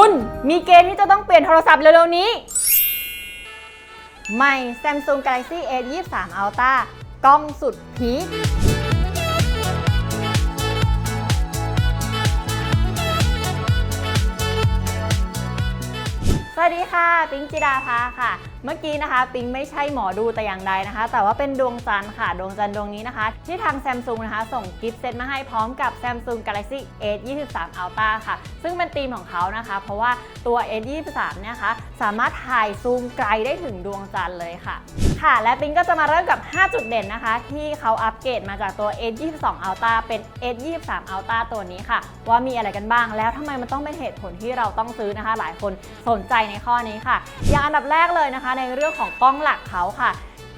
คุณมีเกณฑ์ที่จะต้องเปลี่ยนโทรศัพท์เร็วๆนี้ ใหม่ Samsung Galaxy S 23 Ultra กล้องสุดพีค สวัสดีค่ะ ปิงจิดาภาค่ะ เมื่อกี้นะคะ ปิงไม่ใช่หมอดูแต่อย่างใดนะคะ แต่ว่าเป็นดวงจันทร์ค่ะดวงจันทร์ดวงนี้นะคะ ที่ทางแซมซุงนะคะ ส่งกิฟต์เซตมาให้พร้อมกับ Samsung Galaxy S 23 Ultra ค่ะ ซึ่งเป็นธีมของเขานะคะ เพราะว่าตัว S 23เนี่ยนะคะสามารถถ่ายซูมไกลได้ถึงดวงจันทร์เลยค่ะ ค่ะ และปิงก็จะมาเริ่มกับ 5 จุดเด่นนะคะ ที่เขาอัปเกรดมาจากตัว S 22 Ultra เป็น S 23 Ultra ตัวนี้ค่ะ ว่ามีอะไรกันบ้าง แล้วทำไมมันต้องเป็นเหตุผลที่เราต้องซื้อนะคะ หลายคนสนใจในข้อนี้ค่ะ อย่างอันดับแรกเลยนะคะ ในเรื่องของกล้องหลักเขาค่ะ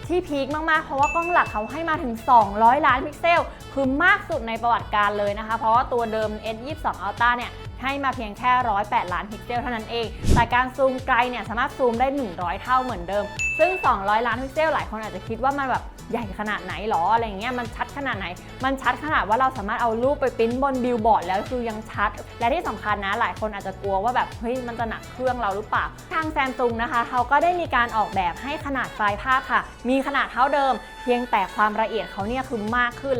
ที่พีคมากๆ เพราะว่ากล้องหลักเขาให้มาถึง 200 ล้านพิกเซล คือมากสุดในประวัติการเลยนะคะ เพราะว่าตัวเดิม S22 Ultra เนี่ย ให้มาเพียงแค่ 108 ล้านพิกเซลเท่านั้นเอง แต่การซูมไกลเนี่ยสามารถซูมได้ 100 เท่าเหมือนเดิม ซึ่ง 200 ล้านพิกเซลหลายคนอาจจะคิดว่ามันแบบใหญ่ขนาดไหนหรออะไรอย่างเงี้ยมันชัดขนาดไหน มันชัดขนาดว่าเราสามารถเอารูปไปปริ้นบนบิลบอร์ดแล้วคือยังชัด และที่สำคัญนะหลายคนอาจจะกลัวว่าแบบเฮ้ยมันจะหนักเครื่องเราหรือเปล่า ทางแซมซุงนะคะเขาก็ได้มีการออกแบบให้ขนาดไฟล์ภาพค่ะ มีขนาดเท่าเดิม เพียงแต่ความละเอียดเขาเนี่ยคือมากขึ้น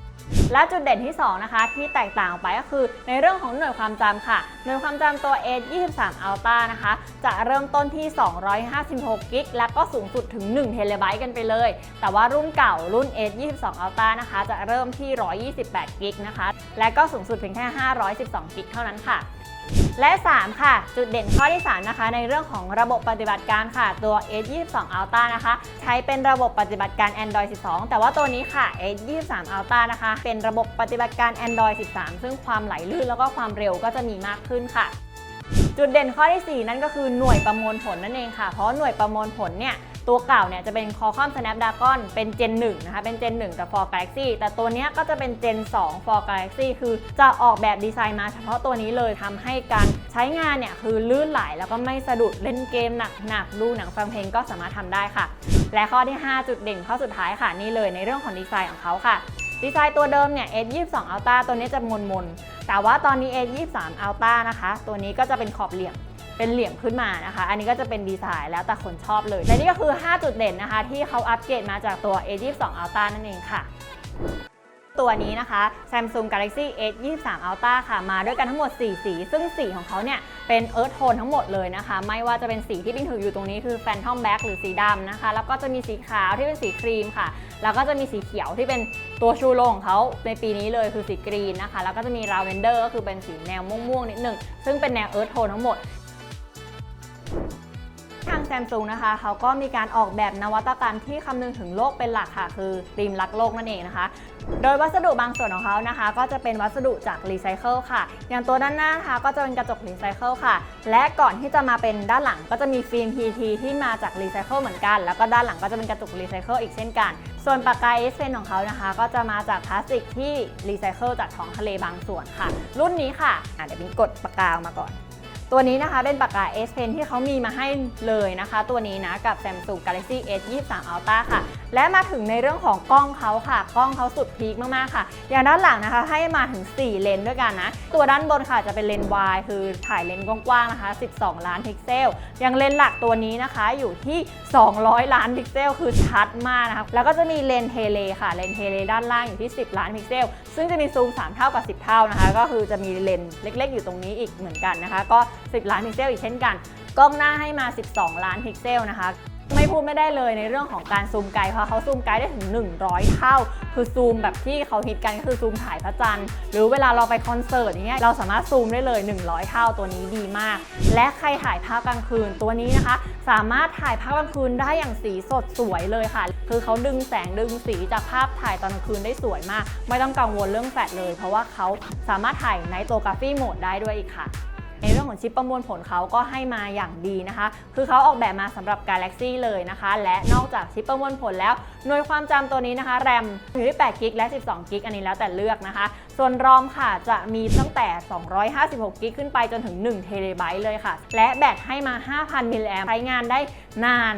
และจุดเด่นที่ 2 นะคะ ที่แตกต่างออกไปก็คือ ในเรื่องของหน่วยความจำค่ะ หน่วยความจำตัว S 23 Ultra นะคะ จะเริ่มต้นที่ 256กิกและก็สูงสุดถึง1เทเลไบต์กันไปเลย แต่ว่ารุ่นเก่ารุ่น S 22 Ultra นะคะ จะเริ่มที่ 128กิกนะคะ และก็สูงสุดเพียงแค่ 512กิกเท่านั้นค่ะ และ 3 ค่ะ จุดเด่นข้อที่ 3 นะคะ ในเรื่องของระบบปฏิบัติการค่ะ ตัว S22 Ultra นะคะ ใช้เป็นระบบปฏิบัติการ Android 12 แต่ว่าตัวนี้ค่ะ S23 Ultra นะคะ เป็นระบบปฏิบัติการ Android 13 ซึ่งความไหลลื่นแล้วก็ความเร็วก็จะมีมากขึ้นค่ะ จุดเด่นข้อที่ 4 นั่นก็คือหน่วยประมวลผลนั่นเองค่ะ เพราะหน่วยประมวลผลเนี่ย ตัวเก่าเนี่ยจะเป็น Qualcomm Snapdragon เป็น Gen 1 นะคะ เป็น Gen 1 กับ For Galaxy แต่ตัวเนี้ยก็จะเป็น Gen 2 For Galaxy คือจะออกแบบดีไซน์มาเฉพาะตัวนี้เลยทำให้การใช้งานเนี่ยคือลื่นไหลแล้วก็ไม่สะดุดเล่นเกมหนักๆดูหนังฟังเพลงก็สามารถทำได้ค่ะ และข้อที่ 5 จุดเด่นข้อสุดท้ายค่ะนี่เลยในเรื่องของดีไซน์ของเขาค่ะดีไซน์ตัวเดิมเนี่ย S22 Ultra ตัวนี้จะมนมนๆแต่ว่าตอนนี้ S23 Ultra นะคะ ตัวนี้ก็จะเป็นขอบเหลี่ยม เป็นเหลี่ยมขึ้นมานะคะ อันนี้ก็จะเป็นดีไซน์แล้วแต่คนชอบเลย และนี่ก็คือ 5 จุดเด่นนะคะ ที่เขาอัปเกรดมาจากตัว A22 Ultra นั่นเองค่ะตัวนี้นะคะ Samsung Galaxy S 23 Ultra ค่ะ มาด้วยกันทั้งหมด 4 สี ซึ่งสีของเขาเนี่ย เป็น Earth Tone ทั้งหมดเลยนะคะ ไม่ว่าจะเป็นสีที่ปิ้งถืออยู่ตรงนี้คือ Phantom Black หรือสีดำนะคะ แล้วก็จะมีสีขาวที่เป็นสีครีมค่ะ แล้วก็จะมีสีเขียวที่เป็นตัวชูโรงของเขาในปีนี้เลยคือสีกรีนนะคะ แล้วก็จะมี Lavender ก็คือเป็นสีแนวม่วงๆนิดหนึ่งซึ่งเป็นแนว Earth Tone ทั้งหมด ทาง Samsung นะคะเขาก็มีการออกแบบนวัตกรรมที่คำนึงถึงโลกเป็นหลักค่ะ คือธีมรักโลกนั่นเองนะคะ โดยวัสดุบางส่วนของเขานะคะ ก็จะเป็นวัสดุจากรีไซเคิลค่ะ อย่างตัวด้านหน้านะคะก็จะเป็นกระจกรีไซเคิลค่ะ และก่อนที่จะมาเป็นด้านหลังก็จะมีฟิล์ม PT ที่มาจากรีไซเคิลเหมือนกัน แล้วก็ด้านหลังก็จะเป็นกระจกรีไซเคิลอีกเช่นกัน ส่วนปากกา S Pen ของเขานะคะ ก็จะมาจากพลาสติกที่รีไซเคิลจากท้องทะเลบางส่วนค่ะ รุ่นนี้ค่ะอะเดี๋ยวบินกดปากกาออกมาก่อน ตัวนี้นะคะเป็นปากกา S Pen ที่เขามีมาให้เลยนะคะ ตัวนี้นะกับ Samsung Galaxy S 23 Ultra ค่ะ และมาถึงในเรื่องของกล้องเขาค่ะ กล้องเขาสุดพีคมากๆค่ะ อย่างด้านหลังนะคะ ให้มาถึง 4 เลนส์ด้วยกันนะ ตัวด้านบนค่ะจะเป็นเลนส์ wide คือถ่ายเลนส์กว้างๆนะคะ 12 ล้านพิกเซล อย่างเลนส์หลักตัวนี้นะคะอยู่ที่ 200 ล้านพิกเซล คือชัดมากนะคะ แล้วก็จะมีเลนส์เทเลค่ะเลนส์เทเลด้านล่างอยู่ที่ 10 ล้านพิกเซล ซึ่งจะมีซูม 3 เท่ากับ 10 เท่านะคะ ก็คือจะมีเลนส์เล็ก ๆ อยู่ตรงนี้อีกเหมือนกันนะคะ ก็ 10 ล้านพิกเซลอีกเช่นกัน กล้องหน้าให้มา 12 ล้านพิกเซลนะคะ ไม่พูดไม่ได้เลยในเรื่องของการซูมไกลเพราะเขาซูมไกลได้ถึง 100 เท่า คือซูมแบบที่เขาฮิตกันก็คือซูมถ่ายพระจันทร์หรือเวลาเราไปคอนเสิร์ตอย่างเงี้ยเราสามารถซูมได้เลย 100 เท่าตัวนี้ดีมาก และใครถ่ายภาพกลางคืนตัวนี้นะคะ สามารถถ่ายภาพกลางคืนได้อย่างสีสดสวยเลยค่ะ คือเขาดึงแสงดึงสีจากภาพถ่ายตอนกลางคืนได้สวยมาก ไม่ต้องกังวลเรื่องแฟลชเลย เพราะว่าเขาสามารถถ่ายในโตกราฟีโหมดได้ด้วยอีกค่ะ ของชิปประมวลผลเขาก็ให้มาอย่างดีนะคะ คือเขาออกแบบมาสำหรับ Galaxy เลยนะคะ และนอกจากชิปประมวลผลแล้ว หน่วยความจำตัวนี้นะคะ แรมอยู่ที่8กิกและ 12กิกอันนี้แล้วแต่เลือกนะคะ ส่วนรอมค่ะจะมีตั้งแต่ 256กิกขึ้นไปจนถึง1เทเลไบต์เลยค่ะ และแบตให้มา 5,000มิลลิแอมใช้งานได้นาน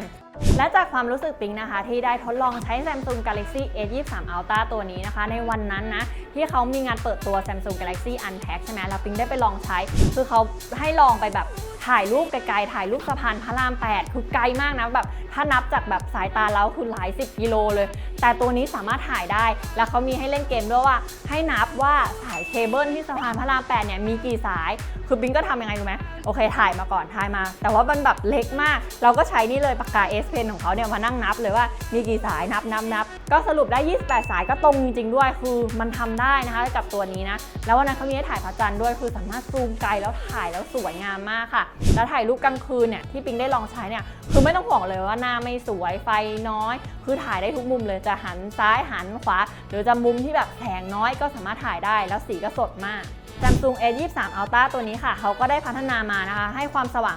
และจากความรู้สึกปิงนะคะ ที่ได้ทดลองใช้ Samsung Galaxy S23 Ultra ตัวนี้นะคะ ในวันนั้นนะ ที่เขามีงานเปิดตัว Samsung Galaxy Unpack ใช่ไหมแล้วปิงได้ไปลองใช้ คือเขาให้ลองไปแบบ ถ่ายรูปไกลๆถ่ายรูปสะพานพระราม 8 คือไกลมากนะแบบถ้านับจากแบบสายตาเราคือหลาย 10 กิโลเลย แต่ตัวนี้สามารถถ่ายได้ แล้วเขามีให้เล่นเกมด้วยว่า ให้นับว่าสายเคเบิลที่สะพานพระราม 8 เนี่ยมีกี่สาย คือบิงก็ทำยังไงรู้ไหมโอเค ถ่ายมาก่อนถ่ายมา แต่ว่ามันแบบเล็กมาก เราก็ใช้นี่เลยปากกา S Pen ของเขาเนี่ยมานั่งนับเลยว่ามีกี่สายนับนับนับก็สรุปได้ 28 สายก็ตรงจริงๆด้วย คือมันทำได้นะคะกับตัวนี้นะ แล้ววันนั้นเขามีให้ถ่ายพระจันทร์ด้วยคือสามารถซูมไกลแล้วถ่ายแล้วสวยงามมากค่ะแล้วถ่ายรูปกลางคืนเนี่ยที่ปิงได้ลองใช้เนี่ยคือไม่ต้องห่วงเลยว่าหน้าไม่สวยไฟน้อย คือถ่ายได้ทุกมุมเลยจะหันซ้ายหันขวา หรือจะมุมที่แบบแสงน้อยก็สามารถถ่ายได้แล้วสีก็สดมาก Samsung A23 Ultra ตัวนี้ค่ะเขาก็ได้พัฒนามานะคะ ให้ความสว่าง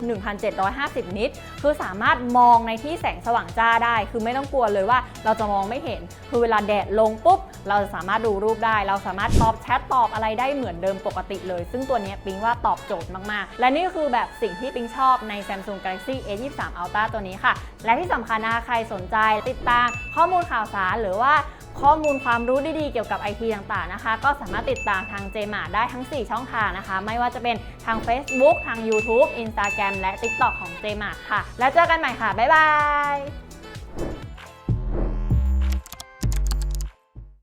1750 นิต คือสามารถมองในที่แสงสว่างจ้าได้ คือไม่ต้องกลัวเลยว่าเราจะมองไม่เห็น คือเวลาแดดลงปุ๊บ เราจะสามารถดูรูปได้ เราสามารถตอบแชทตอบอะไรได้เหมือนเดิมปกติเลย ซึ่งตัวนี้ปิงว่าตอบโจทย์มาก ๆ และนี่คือแบบสิ่งที่ปิงชอบใน Samsung Galaxy A23 Ultra ตัวนี้ค่ะ และที่สำคัญนะคะใครสนใจติดตามข้อมูลข่าวสารหรือว่า ข้อมูลความรู้ดีๆเกี่ยวกับไอทีต่างๆนะคะ ก็สามารถติดตามทาง JMA ได้ทั้ง 4 ช่องทางนะคะ ไม่ว่าจะเป็นทาง Facebook ทาง YouTube Instagram และ TikTok ของ JMA ค่ะ แล้วเจอกันใหม่ค่ะ บ๊ายบาย